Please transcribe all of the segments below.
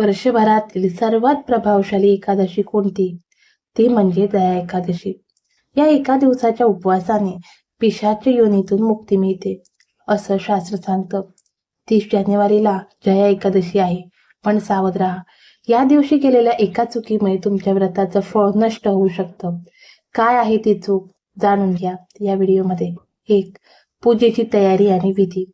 वर्षभरातील सर्वात प्रभावशाली एकादशी कोणती? ती म्हणजे दया एकादशी. या एका दिवसाच्या उपवासाने पिशाच्या योनीतून मुक्ती मिळते असं शास्त्र सांगतं. तीस जानेवारीला जया एकादशी आहे. पण सावध राहा. या दिवशी केलेल्या एका चुकीमुळे तुमच्या व्रताचं फळ नष्ट होऊ शकतं. काय आहे ती चूक? जाणून घ्या या व्हिडिओमध्ये. एक पूजेची तयारी आणि विधी.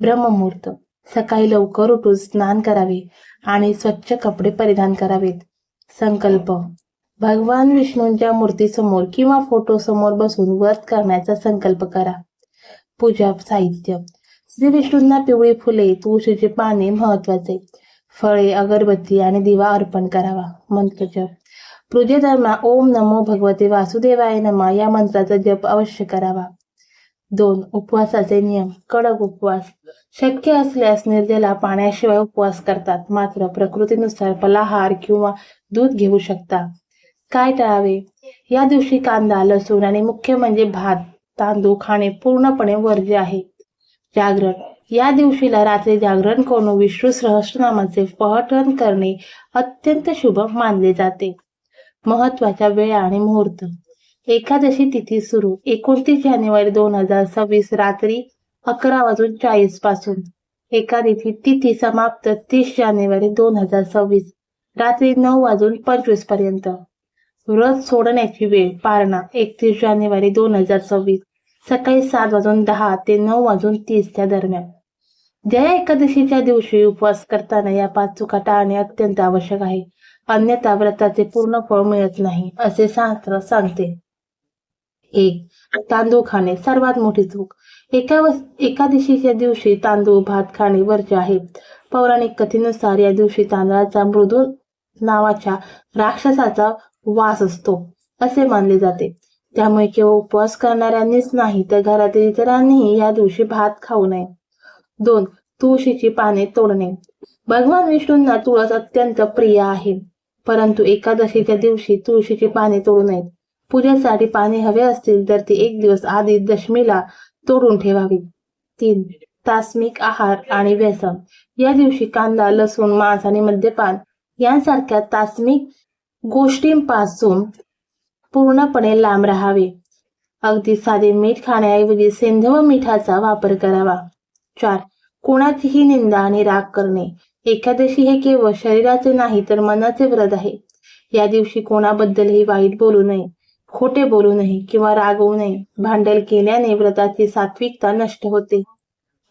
ब्रह्ममुहूर्त. सकाळी लवकर उठून स्नान करावे आणि स्वच्छ कपडे परिधान करावेत. संकल्प. भगवान विष्णूंच्या मूर्तीसमोर किंवा फोटो समोर बसून व्रत करण्याचा संकल्प करा. पूजा साहित्य. श्री विष्णूंना पिवळी फुले तुळशीचे पाने महत्त्वाचे फळे अगरबत्ती आणि दिवा अर्पण करावा. मंत्र जप पूजेदरम्यान ओम नमो भगवते वासुदेवाय नमा या मंत्राचा जप अवश्य करावा. दोन उपवासाचे नियम. कडक उपवास. शक्य असल्यास निर्जला पाण्याशिवाय उपवास करतात. मात्र प्रकृतीनुसार फलाहार किंवा दूध घेऊ शकता. काय टाळावे? या दिवशी कांदा लसूण आणि मुख्य म्हणजे भात तांदूळ खाणे पूर्णपणे वर्ज्य आहे. जागरण. या दिवशीला रात्री जागरण करून विष्णू सहस्रनामाचे पठण करणे अत्यंत शुभ मानले जाते. महत्त्वाच्या वेळा आणि मुहूर्त. एकादशी तिथी सुरू. एकोणतीस जानेवारी दोन हजार सव्वीस रात्री अकरा वाजून चाळीसपासून. एकादशी तिथी समाप्त तीस जानेवारी दोन हजार सव्वीस रात्री नऊ वाजून पंचवीसपर्यंत. व्रत सोडण्याची वेळ पारणा एकतीस जानेवारी दोन हजार सव्वीस सकाळी सात वाजून दहा ते नऊ वाजून तीसच्या दरम्यान. जया एकादशीच्या दिवशी उपवास करताना या पाच चुका टाळणे अत्यंत आवश्यक आहे. अन्यथा व्रताचे पूर्ण फळ मिळत नाही असे शास्त्र सांगते. एक. तांदूळ खाणे सर्वात मोठी चूक. एका एकादशीच्या दिवशी तांदूळ भात खाणे वर्ज्य आहे. पौराणिक कथेनुसार या दिवशी तांदळाचा मृदू नावाच्या राक्षसाचा वास असतो असे मानले जाते. त्यामुळे केवळ उपवास करणाऱ्यांनीच नाही तर घरातील इतरांनीही या दिवशी भात खाऊ नये. दोन. तुळशीची पाने तोडणे. भगवान विष्णूंना तुळस अत्यंत प्रिय आहे परंतु एकादशीच्या दिवशी तुळशीची पाने तोडू नयेत. पूजेसाठी पाने हवे असतील तर ती एक दिवस आधी दशमीला तोडून ठेवावी. तीन तास्मिक आहार आणि व्यसन. या दिवशी कांदा लसूण मांस आणि मद्यपान यांसारख्या तास्मिक गोष्टींपासून पूर्णपणे लांब राहावे. अगदी साधे मीठ खाण्याऐवजी सेंध व मीठाचा वापर करावा. चार कोणाचीही निंदा आणि राग करणे. एकादशी हे केवळ शरीराचे नाही तर मनाचे व्रत आहे. या दिवशी कोणाबद्दलही वाईट बोलू नये. खोटे बोलू नये किंवा रागवू नये. भांडल केल्याने व्रताची सात्विकता नष्ट होते.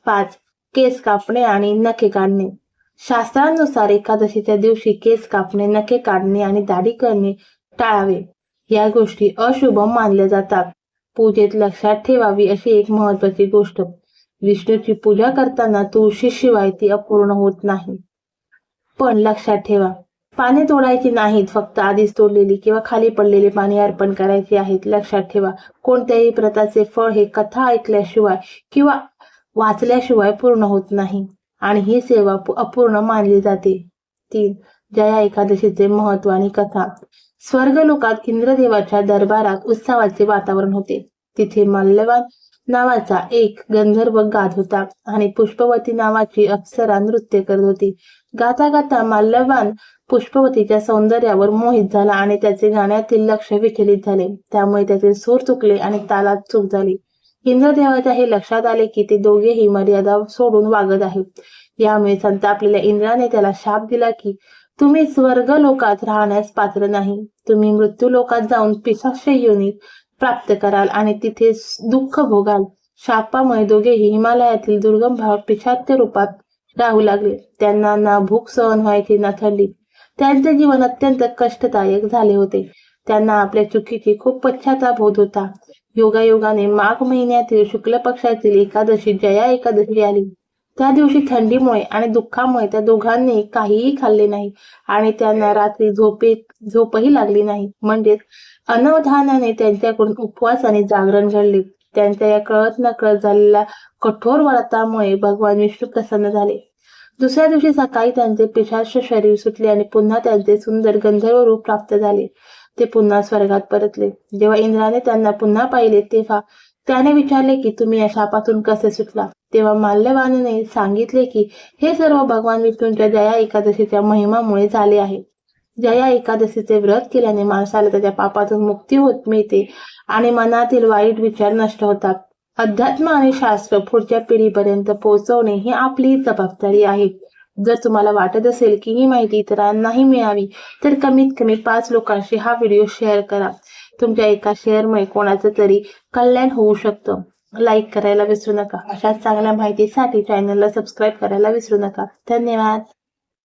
पाच केस कापणे आणि नखे काढणे. शास्त्रानुसार एकादशीच्या दिवशी केस कापणे नखे काढणे आणि दाढी करणे टाळावे. या गोष्टी अशुभ मानल्या जातात. पूजेत लक्षात ठेवावी अशी एक महत्वाची गोष्ट. विष्णूची पूजा करताना तुळशीशिवाय ती अपूर्ण होत नाही. पण लक्षात ठेवा पाने तोडायची नाहीत फक्त आधीच तोडलेली किंवा खाली पडलेली पाने अर्पण करायची आहेत. लक्षात ठेवा कोणत्याही प्रताचे फळ हे कथा ऐकल्याशिवाय किंवा वाचल्याशिवाय पूर्ण होत नाही. आणि ही सेवा अपूर्ण मानली जाते. तीन जया एकादशीचे महत्त्व आणि कथा. स्वर्ग लोकात इंद्रदेवाच्या दरबारात उत्सवाचे वातावरण होते. तिथे मल्लवान नावाचा एक गंधर्व गात होता आणि पुष्पवती नावाची अप्सरा नृत्य करत होती. गाता गाता माल्यवान पुष्पवतीच्या सौंदर्यावर मोहित झाला आणि त्याचे गाण्यातील लक्ष विचलित झाले. त्यामुळे त्याचे सूर चुकले आणि तालात चूक झाली. इंद्रदेवाच्या हे लक्षात आले की ते दोघेही मर्यादा सोडून वागत आहेत यामुळे संतापलेल्या इंद्राने त्याला शाप दिला की तुम्ही स्वर्ग लोकात राहण्यास पात्र नाही. तुम्ही मृत्यू लोकात जाऊन पिसाक्ष योनी प्राप्त कराल आणि तिथे दुःख भोगाल. शापामुळे दोघेही हिमालयातील दुर्गम भाग पिछात्य रूपात राहू लागले. त्यांना ना भूक सहन व्हायची ना थंडी त्यांचे जीवन अत्यंत कष्टदायक झाले होते. त्यांना आपल्या चुकीची खूप पश्चाताप होत होता. योगायोगाने माघ महिन्यातील शुक्ल पक्षातील एकादशी जया एकादशी आली. त्या दिवशी थंडीमुळे आणि दुःखामुळे त्या दोघांनी काहीही खाल्ले नाही आणि त्यांना रात्री झोपेत झोपही लागली नाही. म्हणजेच अनवधानाने त्यांच्याकडून उपवास आणि जागरण घडले. त्यांच्या या कळत न कळत झालेल्या कठोर व्रतामुळे भगवान विष्णू प्रसन्न झाले. दुसऱ्या दिवशी सकाळी त्यांचे पिशाच शरीर सुटले आणि पुन्हा त्यांचे सुंदर गंधर्व रूप प्राप्त झाले. ते पुन्हा स्वर्गात परतले. जेव्हा इंद्राने त्यांना पुन्हा पाहिले तेव्हा त्याने विचारले की तुम्ही या शापातून कसे सुटला? तेव्हा माल्यवानने सांगितले की हे सर्व भगवान विष्णूंच्या जया एकादशीच्या महिमामुळे झाले आहे. जया एकादशीचे व्रत केल्याने माणसाला त्याच्या पापातून मुक्ती होत मिळते आणि मनातील वाईट विचार नष्ट होतात. अध्यात्म आणि शास्त्र पुढच्या पिढीपर्यंत पोहोचवणे ही आपली जबाबदारी आहे. जर तुम्हाला वाटत असेल की ही माहिती इतरांनाही मिळावी तर कमीत कमी पाच लोकांशी हा व्हिडिओ शेअर करा. तुमच्या एका शेअरमुळे कोणाचं तरी कल्याण होऊ शकतं. लाईक करायला विसरू नका. अशाच चांगल्या माहितीसाठी चॅनलला सबस्क्राईब करायला विसरू नका. धन्यवाद.